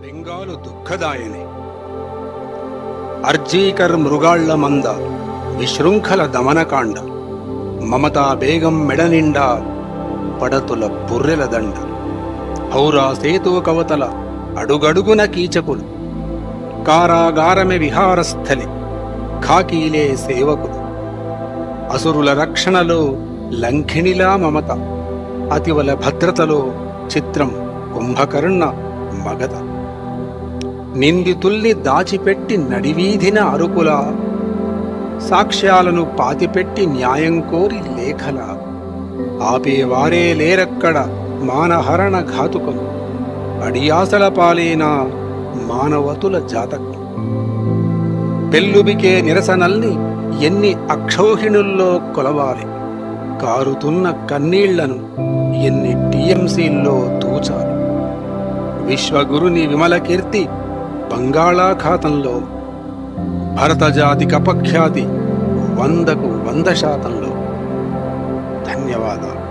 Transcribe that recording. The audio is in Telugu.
బెంగాలు దుఃఖదాయని. అర్జీకర్ మృగాళ్ళ మంద విశృంఖల దమనకాండ. మమతా బేగం మెడనిండా పడతుల బుర్రెల దండ. హౌరా సేతు కవతల అడుగడుగున కీచకులు. కారాగారమె విహారస్థలి ఖాకీలే సేవకులు. అసురుల రక్షణలో లంఘిణిలా మమత అతివల భద్రతలో చిత్రం కుంభకర్ణ మగధ. నిందితుల్ని దాచిపెట్టి నడివీధిన అరుకుల సాక్ష్యాలను పాతిపెట్టి న్యాయం కోరి లేఖల. ఆపేవారే లేరక్కడ మానహరణ ఘాతుకం? అడియాసల పాలైన మానవతుల జాతకం? పెల్లుబికే నిరసనల్ని ఎన్ని అక్షౌహిణుల్లో కొలవాలి? కారుతున్న కన్నీళ్ళను ఎన్ని టీఎంసీల్లో తూచాలి? విశ్వగురుని విమల కీర్తి బంగాళాఖాతంలో భరతజాతి కపఖ్యాతి వందకు వంద శాతంలో. ధన్యవాదాలు.